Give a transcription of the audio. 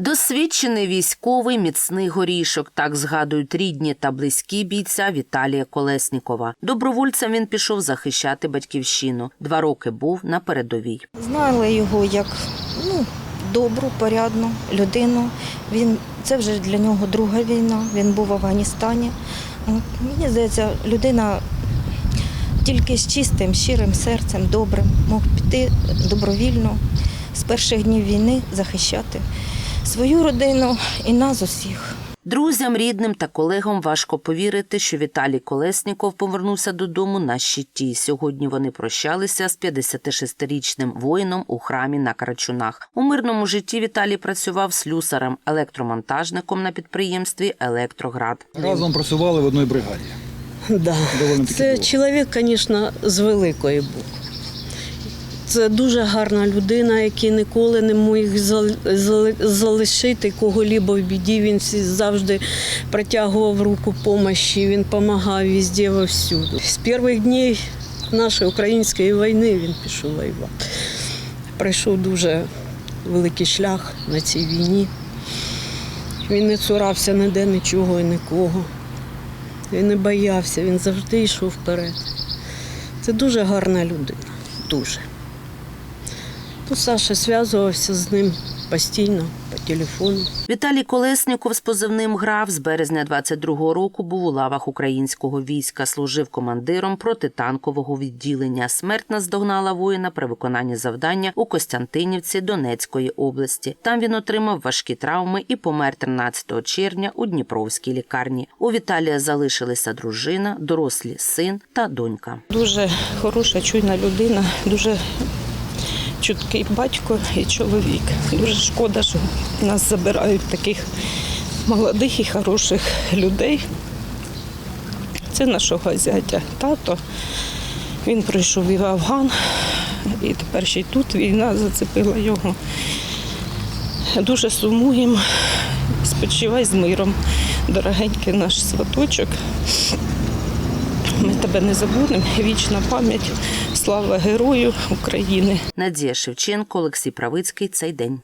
Досвідчений військовий міцний горішок. Так згадують рідні та близькі бійця Віталія Колеснікова. Добровольцем він пішов захищати батьківщину. Два роки був на передовій. Знали його як ну, добру, порядну людину. Він, це вже для нього друга війна, він був в Афганістані. Мені здається, людина тільки з чистим, щирим серцем, добрим, мог піти добровільно з перших днів війни захищати свою родину і нас усіх. Друзям, рідним та колегам важко повірити, що Віталій Колесніков повернувся додому на щиті. Сьогодні вони прощалися з 56-річним воїном у храмі на Карачунах. У мирному житті Віталій працював слюсарем, електромонтажником на підприємстві Електроград. Разом працювали в одній бригаді. Да. Це чоловік, звісно, з великої букви. Це дуже гарна людина, який ніколи не міг залишити кого-либо в біді. Він завжди протягував руку допомоги, він допомагав везде всюду. З перших днів нашої української війни він пішов воювати. Пройшов дуже великий шлях на цій війні. Він не цурався ніде нічого і нікого. Він не боявся, він завжди йшов вперед. Це дуже гарна людина. Дуже. Ну, Саша зв'язувався з ним постійно по телефону. Віталій Колесніков з позивним грав з березня 22-го року був у лавах українського війська, служив командиром протитанкового відділення. Смерть наздогнала воїна при виконанні завдання у Костянтинівці Донецької області. Там він отримав важкі травми і помер 13 червня у Дніпровській лікарні. У Віталія залишилися дружина, дорослі син та донька. Дуже хороша, чуйна людина, дуже чуткий батько і чоловік. Дуже шкода, що нас забирають таких молодих і хороших людей. Це нашого зятя тато. Він прийшов і в Афган, і тепер ще й тут війна зацепила його. Дуже сумуємо. Спочивай з миром, дорогенький наш сваточок. Ми тебе не забудемо. Вічна пам'ять. Слава герою України. Надія Шевченко, Олексій Правицький. Цей день.